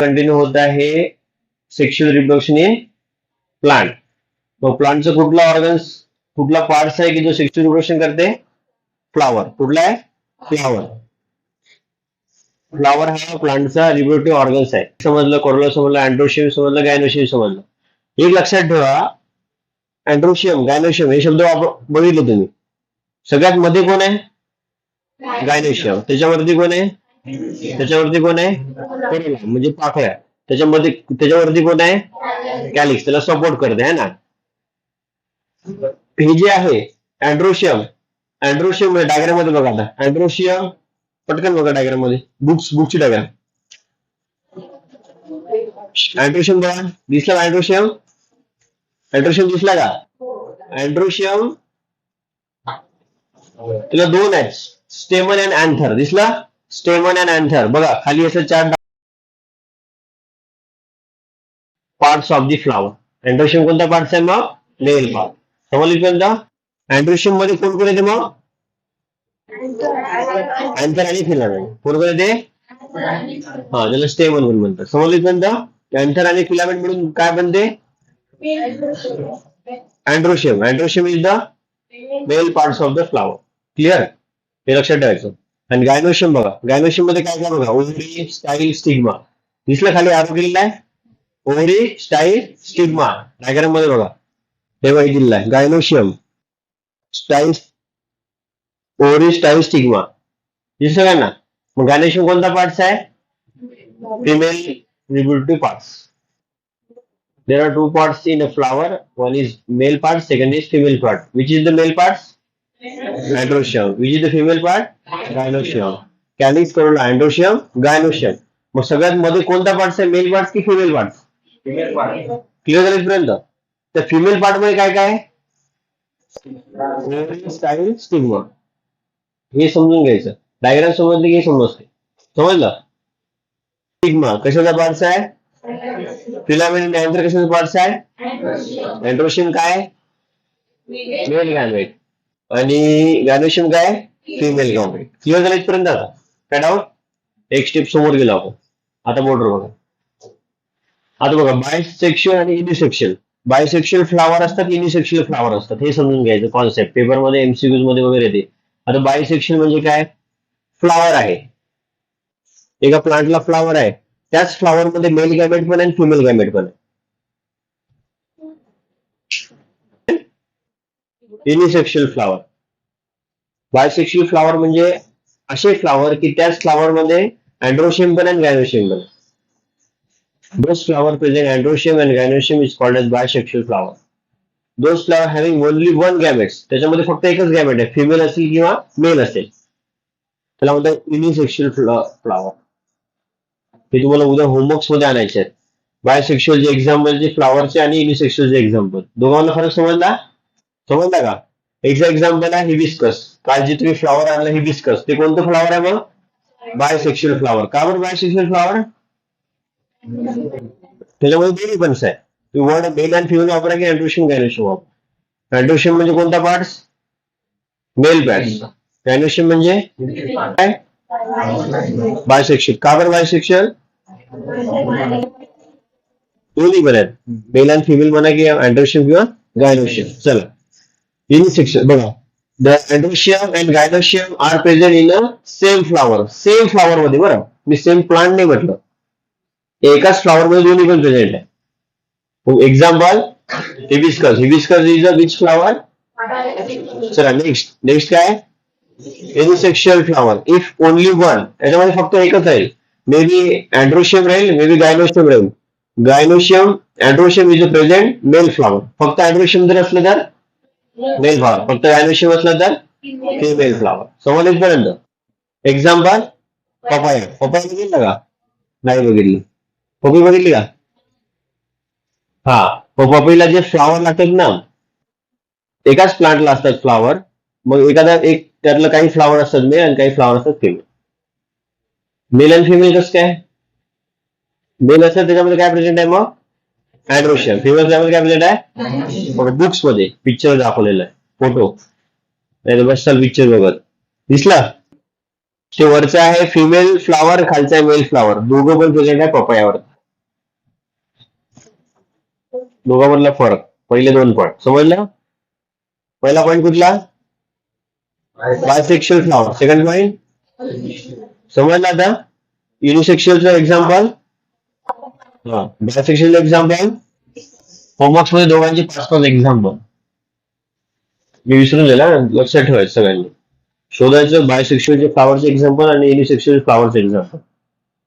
Continue होत आहे sexual reproduction in plant मग प्लांटचा कुठला ऑर्गन्स कुठला पार्ट्स आहे की जो सेक्शुअल रिप्रोडक्शन करते? फ्लावर कुठला आहे? फ्लावर फ्लावर हा प्लांटचा रिप्रोडक्टिव्ह ऑर्गन्स आहे. समजलं? कोरोला समजलं? अँड्रोशियम समजलं? गायनोशियम समजलं? एक लक्षात ठेवा. अँड्रोशियम गायनोशियम हे शब्द वापर- बघितले तुम्ही. सगळ्यात मध्ये कोण आहे? गायनोशियम त्याच्यावरती कोण आहे? त्याच्यावरती कोण आहे? म्हणजे पाकळ्या त्याच्यामध्ये त्याच्यावरती कोण आहे? कॅलिक्स. त्याला सपोर्ट करते है ना? हे जे आहे अँड्रोशियम अँड्रोशियम डायग्राममध्ये बघा आता. अँड्रोशियम पटकन बघा डायग्राममध्ये. बुक्स बुकची डायग्राम अँड्रोशियम बघा. दिसला अँड्रोशियम अँड्रोशियम दिसला का? अँड्रोशियम तुला दोन आहेत. स्टेमन अँड अँथर दिसला? स्टेमन अँड अँथर बघा खाली असं चार parts of the flower androecium कोणता पार्ट्स आहे मग? मेल पार्ट समजली कोणता? अँड्रोशियममध्ये कोण कोण येते मग? अँथर आणि फिलामेंट कोण कोण येते? हा त्याला स्टेमन म्हणून म्हणतात. समजली कोणता? अँथर आणि फिलामेंट मिळून काय बनते? Androecium androecium is the male parts of the flower clear हे लक्षात ठेवायचं. आणि गायनोशियम बघा. गायनोशियममध्ये काय काय बघा? ओव्हरी स्टाईल स्टिग्मा दिसलं खाली आरो दिलेला आहे? ओव्हरी स्टाईल स्टिग्मा डायग्राममध्ये बघा. हे हे दिलेला आहे. Gynoecium style ovary style stigma दिसलं का ना मग गायनोशियम कोणता पार्ट्स आहे? Female reproductive parts There are two parts in a flower. One is male part, second is female part. Which is the male parts Androecium. Which is the female part? Gynoecium. Calyx, corolla, androecium, gynoecium. मग सगळ्यात मध्ये कोणता part आहे? Male part की female part female part clear त्या female पार्टमध्ये काय काय? स्टाईल स्टिग्मा हे समजून घ्यायचं. डायग्राम समजलं की हे समजते. समजलं? स्टिग्मा कशाचा पार्ट आहे? फिलामेंट कशाचा पार्ट आहे? अँड्रोशियम काय? मेल गॅमेट आणि गॅनोशियम काय? फिमेल गॅमेट क्लिअर झालं इथपर्यंत आता? काय डाऊट एक स्टेप समोर गेलो आपण. आता बोर्डर बघा. आता बघा बायसेक्शुअल आणि युनिसेक्शुअल बायसेक्शुअल फ्लावर असतात युनिसेक्शुअल फ्लावर असतात. हे समजून घ्यायचं कॉन्सेप्ट पेपरमध्ये एमसीक्यूजमध्ये वगैरे येते आता बायसेक्शुअल म्हणजे काय? फ्लावर आहे. एका प्लांटला फ्लावर आहे. त्याच फ्लावर मध्ये मेल गॅमेट पण आहे फिमेल गॅमेट पण आहे. युनिसेक्शुअल फ्लावर. बायसेक्शुअल फ्लावर म्हणजे असे फ्लावर की त्याच फ्लावर मध्ये अँड्रोशियम पण आणि गायनोशियम पण. आहे. Those flower present androecium and gynoecium is called as bisexual flower. Those flower having only one gametes. त्याच्यामध्ये फक्त एकच गॅमेट आहे. फिमेल असेल किंवा मेल असेल. त्याला म्हणतात युनिसेक्शुअल फ्लावर हे तुम्हाला उद्या होमवर्क्समध्ये आणायचे आहेत. बायसेक्शुअल जे एक्झाम्पल जे फ्लावरचे आणि युनिसेक्शुअल जे एक्झाम्पल दोघांना फरक समजला? समजला का? एक एक्झाम्पल आहे हिबिस्कस काल जे तुम्ही फ्लावर आणलं हिबिस्कस ते कोणतं फ्लावर मग? बायसेक्शुअल फ्लावर का बरं बायसेक्शुअल फ्लावर त्याच्यामध्ये दोन्ही पण वर्ड मेल वापरा की कोणता पार्ट्स मेल पॅट्स गायनोशियम म्हणजे? का मेल अँड फिमेल म्हणा की अँड्रोशियम किंवा गायनोशियम चला. युनिसेक्शन बघा. The androecium and gynoecium are present in a same flower same flower मध्ये बरं. मी सेम प्लांट नाही म्हटलं. एकाच फ्लावर मध्ये दोन्ही पण प्रेझेंट आहे. Example hibiscus hibiscus is a which flower चला नेक्स्ट नेक्स्ट काय? Unisexual flower if only one याच्यामध्ये फक्त एकच राहील मे बी अँड्रोशियम राहील मे बी गायनोशियम राहील. Gynoecium androecium is a present male flower फक्त अँड्रोशियम जर असलं तर? मेल फ्लावर फक्त गायनोशियम असलं तर फिमेल फ्लावर समोर इथपर्यंत एक्झाम्पल पपाया पपाया बघितलं का? नाही बघितली. पपई बघितली का? हा. पपईला जे फ्लावर लागतात ना एकाच प्लांटला असतात फ्लावर मग एखादा एक त्यातलं काही फ्लावर असतात मेल आणि काही फ्लावर असतात फिमेल मेल आणि फिमेल कसं काय? मेल असतात त्याच्यामध्ये काय प्रेझेंट आहे मग? अँड्रोशियम फिमेल त्यामध्ये काय प्रेझेंट आहे? बुक्समध्ये पिक्चर दाखवलेलं आहे. फोटो नाही पिक्चर बघत. दिसला? ते वरचं आहे फिमेल फ्लावर खालचं आहे मेल फ्लावर दोघं पण प्रेझेंट आहे पपयावर. दोघांमधला फरक. पहिले दोन पॉईंट समजलं? पहिला पॉईंट कुठला? बायसेक्शुअल फ्लावर सेकंड पॉईंट समजलं आता? युनिसेक्शुअलचं एक्झाम्पल हा. एक्झाम्पल होमवर्क्समध्ये दोघांची पाच पाच एक्झाम्पल मी विसरून गेला लक्षात ठेवायचं सगळ्यांनी. शोधायचं बायसेक्शुअलचे फ्लावरचे एक्झाम्पल आणि युनिसेक्शुअल फ्लावरचे एक्झाम्पल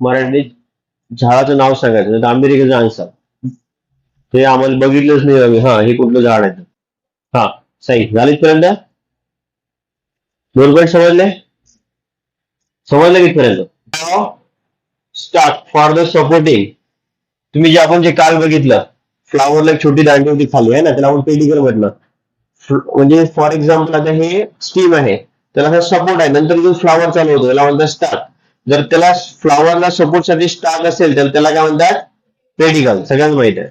मराठीत झाडाचं नाव सांगायचं नाही तर अमेरिकेचं आन्सर ते आम्हाला बघितलंच नाही आम्ही. हा हे कुठलं झाड आहे? हा साई झालं इथपर्यंत? दोन पॉईंट समजले? समजलं कितपर्यंत? स्टार्ट फॉर द सपोर्टिंग तुम्ही जे आपण जे काल बघितलं फ्लावरला एक छोटी दांडी होती खाली आहे ना? त्याला आपण पेडिकल म्हटलं. म्हणजे फॉर एक्झाम्पल आता हे स्टीम आहे. त्याला सपोर्ट आहे. नंतर जो फ्लावर चालू होतो त्याला म्हणतात स्टार्ट जर त्याला फ्लावरला सपोर्टसाठी स्टार्ट असेल तर त्याला काय म्हणतात? पेडिकल सगळ्यांना माहीत आहे.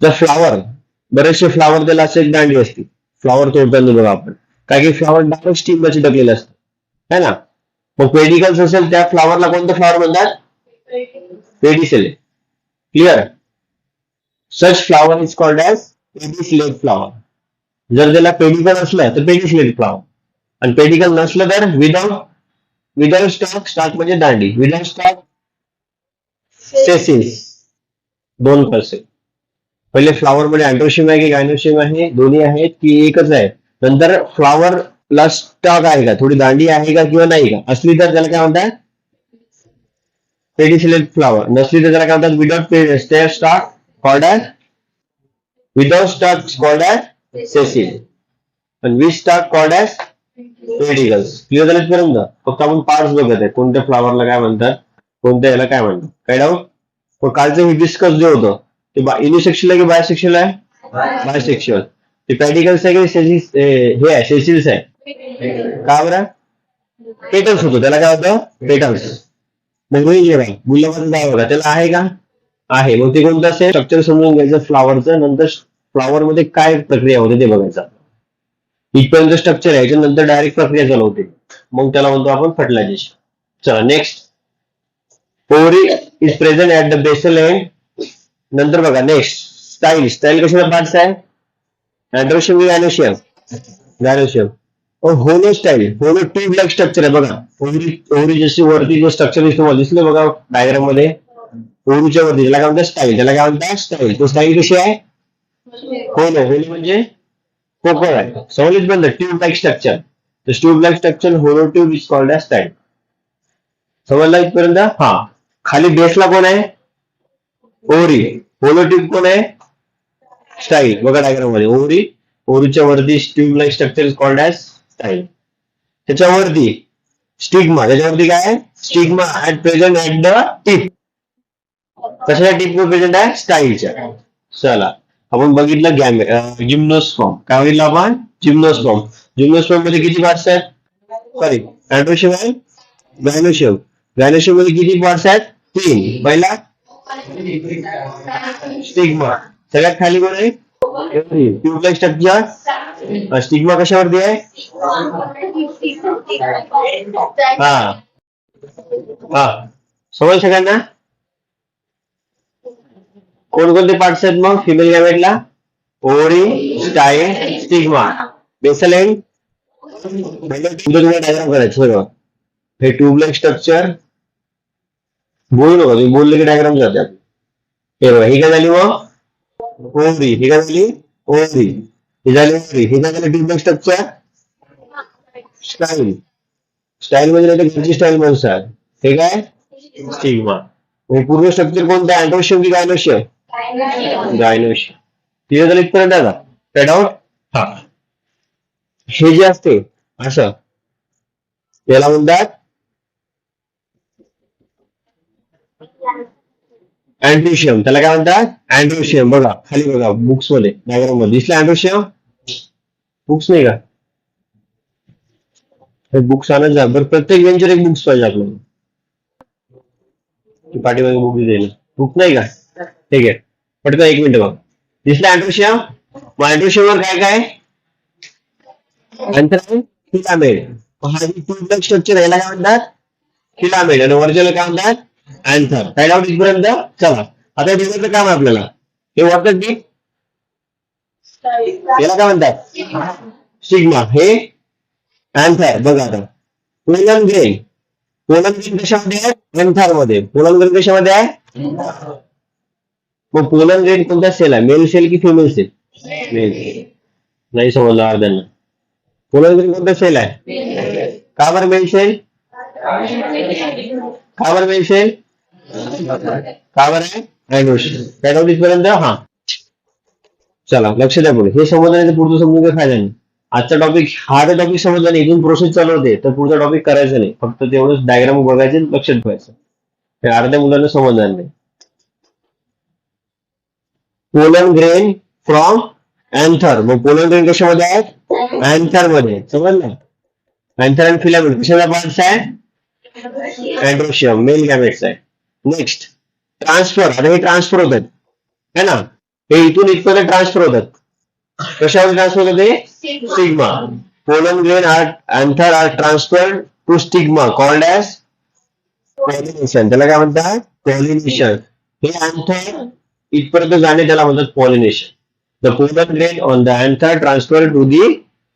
जर फ्लावर बरेचसे फ्लावर त्याला असे दांडी असते. फ्लावर तोडताना बघा आपण. काय की फ्लावर डायरेक्ट स्टीमला चिटकलेलं असतं. है ना? मग पेडिकल्स असेल त्या फ्लावरला कोणतं फ्लावर म्हणतात? Pedicel clear such flower is called as pedicellate flower जर त्याला पेडिकल असलं तर पेडिसिलेट फ्लावर आणि पेडिकल नसलं तर विदाउट विदाउट स्टॉक स्टॉक म्हणजे दांडी. विदाउट स्टॉक सेसिस दोन पर्सेंट पहिले फ्लावर मध्ये अँड्रोशिम आहे की गायनोशिम आहे? दोन्ही आहेत की एकच आहे? नंतर फ्लावर प्लस स्टॉक आहे का? थोडी दांडी आहे का किंवा नाही का? असली तर त्याला काय म्हणतात? पेडिसिलेट फ्लावर नसली तर त्याला काय म्हणतात without stair stalk called as without stalk called as sessile आणि with stalk called as pedicels clear झाले पर्यंत फक्त आपण पार्ट्स बघत आहे. कोणत्या फ्लावरला काय म्हणतात कोणत्या याला काय म्हणतात. काय डाऊट पण कालचं हिबिस्कस जे होतं ते युनिसेक्शुअल आहे की बायसेक्शुअल आहे? बायसेक्शुअल ते पॅडिकल्स आहे की हे आहे सेसिल्स आहे. का बरं? पेटल्स होतो. त्याला काय होतं? पेटल्स मग मी गुलाबाचं काय बघा त्याला आहे का? आहे. मग ते कोणतं असेल? स्ट्रक्चर समजून घ्यायचं फ्लावरचं नंतर फ्लावर मध्ये काय प्रक्रिया होते ते बघायचं. इथपर्यंत स्ट्रक्चर आहे याच्यानंतर डायरेक्ट प्रक्रिया चालू होते. मग त्याला म्हणतो आपण फर्टिलायझेशन चला next ovary is present at the basal end नंतर बघा नेक्स्ट स्टाईल स्टाईल कशाला पार्ट्स आहे androecium gynoecium gynoecium hollow style hollow tube like structure आहे बघा. ओरी जशी वरती जो स्ट्रक्चर दिसतो मला दिसलं बघा डायग्राम मध्ये. ओरीच्या वरती त्याला काय म्हणतात? स्टाईल तो स्टाईल कशी आहे? होलो होलो म्हणजे पोकळ आहे. समजलीच बंद ट्यूब लाईक स्ट्रक्चर तर tube like structure hollow tube is called as style समजला इथपर्यंत? हा. खाली बेसला कोण आहे? ओरी. होलो ट्यूब कोण आहे? Style diagram ovary. ओरीच्या वरती tube structure is called as style त्याच्यावरती स्टिग्मा त्याच्यावरती काय आहे? Stigma at present at the tip कशाच्या टिप प्रेझेंट आहे? स्टाईलच्या चला आपण बघितलं गॅम जिम्नोस्पॉम काय बघितलं आपण? जिम्नोस्पॉम जिम्नोस्पॉममध्ये किती पार्ट्स आहेत? सॉरी अँड्रोशियम आहे? गायनोशियम गायनोशियममध्ये किती पार्ट्स आहेत? तीन. पहिला? स्टिग्मा सगळ्यात खाली कोण आहे? ट्यूबलाईक स्ट्रक्चर स्टिग्मा कशावरती आहे? हा. हा. समज सगळ्यांना? कोणकोणते पार्ट्स आहेत मग? Female गॅमेटला ovary style stigma basal end diagram करायचं बरोबर हे ट्यूबलाईक स्ट्रक्चर बोलू नका तुम्ही बोलले की डायग्राम जाते हे बघा ही काय झाली मग? ओरी. ही काय झाली? ओरी. ही झाली ही काय झाली ट्यूबलाईक स्ट्रक्चर स्टाईल. स्टाईल म्हणजे नाही घरची स्टाईल म्हणतात हे काय? स्टिग्मा हे पूर्ण स्ट्रक्चर कोणतं अँड्रोशियम की गायनोशियम गायनोशियम क्लिअर झालं इथपर्यंत काय डाऊट हा. हे जे असते असं. याला म्हणतात अँड्रोशियम त्याला काय म्हणतात? अँड्रोशियम बघा खाली बघा बुक्समध्ये डायग्राममध्ये. दिसलं अँड्रोशियम बुक्स नाही का? हे बुक्स आणत जा बरं प्रत्येक बेंचवर एक बुक्स पाहिजे आपल्याला. पाठीमागे बुक देईल बुक नाही का? ठीक आहे पटकन एक मिनिट बघ. दिसलं अँड्रोशियम मग अँड्रोशियम वर काय काय अंतर फिलामेंट हा ट्यूबलेस स्ट्रक्चर याला काय म्हणतात? फिलामेड आणि ओरिजिनल काय म्हणतात? अँथर काय डाऊट इथपर्यंत चला. आता डिझाईनचं काम आहे आपल्याला. हे वाटत की याला काय म्हणतात सिग्मा. हे अँथर. बघा आता. पोलन ग्रेन पोलन ग्रेन कशामध्ये आहे? अँथरमध्ये पोलन ग्रेन कशामध्ये आहे? मग पोलन ग्रेन कोणत्या सेल आहे? मेल सेल की फिमेल सेल मेल नाही समजलं अर्ध्यांना. पोलन ग्रेन कोणत्या सेल आहे? का बरं मेल सेल का बरं मेल सेल का बरं आहे? काय हा. चला लक्ष द्या पुढे. हे समजलं नाही पुढचं समजून काही फायदा नाही. आजचा टॉपिक हा जर टॉपिक समजला नाही. इथून प्रोसेस चालू होते. तर पुढचा टॉपिक करायचा नाही. फक्त तेवढंच डायग्राम बघायचे लक्षात ठेवायचं. हे अर्ध्या मुलांना समजणार नाही. Pollen grain from anther. मग पोलन ग्रेन कशामध्ये आहेत? अँथरमध्ये समजलं? Anther and filament. कशाचा पार्ट्स आहे अँड्रोशियम मेल गॅमेट्स आहे नेक्स्ट ट्रान्सफर आता हे ट्रान्सफर होतात है ना? हे इथून इथपर्यंत ट्रान्सफर होतात. कशावर ट्रान्सफर होतात हे? Stigma pollen grain are anther are transfer to stigma called as pollination त्याला काय म्हणतात? पॉलिनेशन हे अँथर इथपर्यंत जाणे त्याला म्हणतात pollination the pollen grain on the anther transfer to the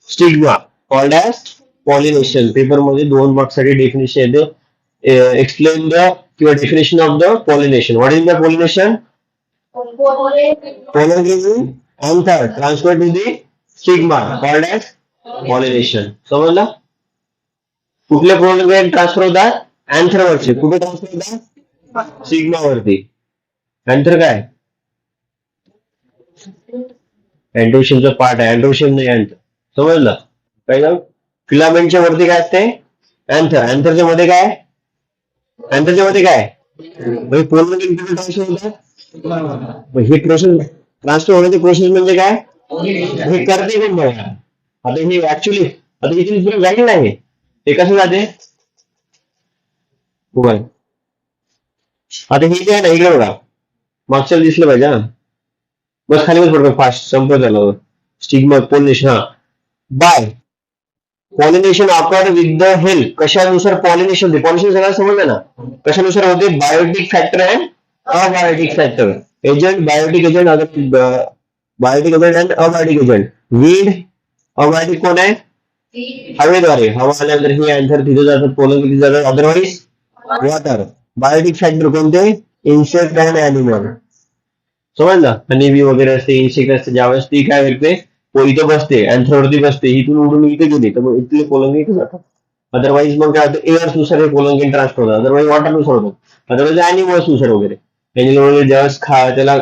stigma called as pollination पेपरमध्ये दोन मार्क्ससाठी डेफिनेशन येते एक्सप्लेन द किंवा definition of the pollination what is the pollination pollen grain anther transfer to the stigma called as pollination. समजलं? कुठल्या pollen transfer होतात? Anther वरचे कुठे ट्रान्सफर होतात? सिग्मा वरती. अँथर काय? अँड्रोशियमचा पार्ट आहे. अँड्रोशिम नाही अँथर समजलं? काय फिलामेंटच्या वरती काय असते? अँथर अँथरच्या मध्ये काय? अँथरच्या मध्ये काय? म्हणजे pollen कुठे ट्रान्सफर होतात? ही प्रोसेस ट्रान्सफर होण्याची प्रोसेस म्हणजे काय? हे करते कोण बघा. आता हे ऍक्च्युली आता इथे दुसरं व्हॅल्यू नाही हे कसं जाते? आता हे जे आहे ना इकडे बघा. मागच्याला दिसलं पाहिजे हा. बस खाली बस पडतो फास्ट संपत झालं. स्टिग्मा पॉलिनेशन हा. By pollination accord with the help कशानुसार pollination होते? पॉलिनेशन सगळ्यांना समजलं ना? कशानुसार होते? Biotic factor and abiotic factor agent biotic agent other biotic agent and abiotic agent wind abiotic कोण आहे? हवेद्वारे. हवा आल्यानंतर हे अँथर तिथे जातात पोलन तिथे जातात? अदरवाईज वॉटर बायोटिक फॅक्टर कोणते? इन्सेक्ट अँड अॅनिमल समजलं? हनीबी वगैरे असते इन्सेक्ट असते ज्यावेळेस ती काय करते? इथे बसते अँथरवरती बसते. इथून उडून इथे गेली तर मग इथले पोलन इथे जातात. अदरवाईज मग काय होतं? एअर्सनुसार हे पोलन ट्रान्सफर होतात. अदरवाईज वॉटरनुसार होतात. अदरवाईज अॅनिमल्सनुसार वगैरे. अॅनिमल वगैरे ज्यावेळेस त्याला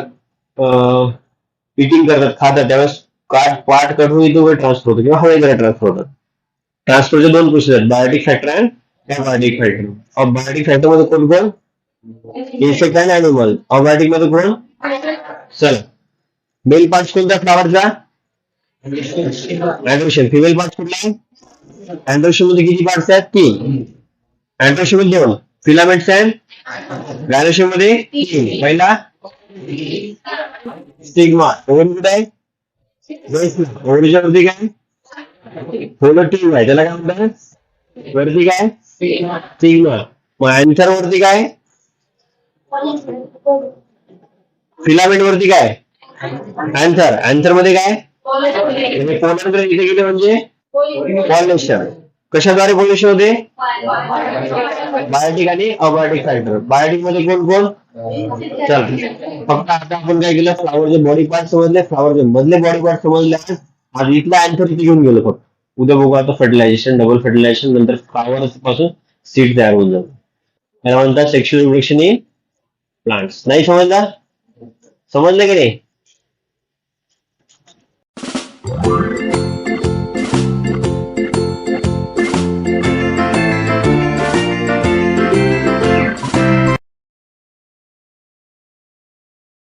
इटिंग करतात खातात त्यावेळेस काट पाठ वगैरे ट्रान्सफर होतो किंवा हवेकडे ट्रान्सफर होतात ट्रान्सफरचे दोन प्रोसेस आहेत biotic factor and abiotic factor biotic factor मध्ये कोण कोण इन्सेक्ट अबायोटिक मध्ये कोण मेल पार्ट कोणत्या फ्लावरचा अँड्रोशन फिमेल पार्ट कुठला अँड्रोशन मध्ये किती पार्ट्स आहेत तीन। अँड्रोशन मध्ये फिलामेंट्स अँड गायनोशनमध्ये पहिला? स्टिग्मा. ओव्हन कुठे आहे? ओव्हनच्या वरती काय? फोलो ट्यूब आहे. त्याला काय म्हणतात? वरती काय? स्टिग्मा. मग अँथर वरती काय? फिलामेंट वरती काय? अँथर. अँथरमध्ये काय पोलर इथे गेले म्हणजे? पॉलिनेशन कशाद्वारे पॉलिनेशन होते? बायोटिक. आणि अबायोटिक फॅक्टर बायोटिकमध्ये कोण कोण? चल. फक्त आता आपण काय केलं? फ्लावरचे बॉडी पार्ट समजले. फ्लावरचे मधले बॉडी पार्ट समजले. आज इथला अँथर इथे घेऊन गेलो फक्त. उद्या बघू आता फर्टिलायझेशन डबल फर्टिलायझेशन नंतर फ्लावर पासून सीड तयार होऊन जातो त्याला म्हणतात सेक्शुअल रिप्रोडक्शन इन प्लांट्स नाही समजला? समजलं की नाही?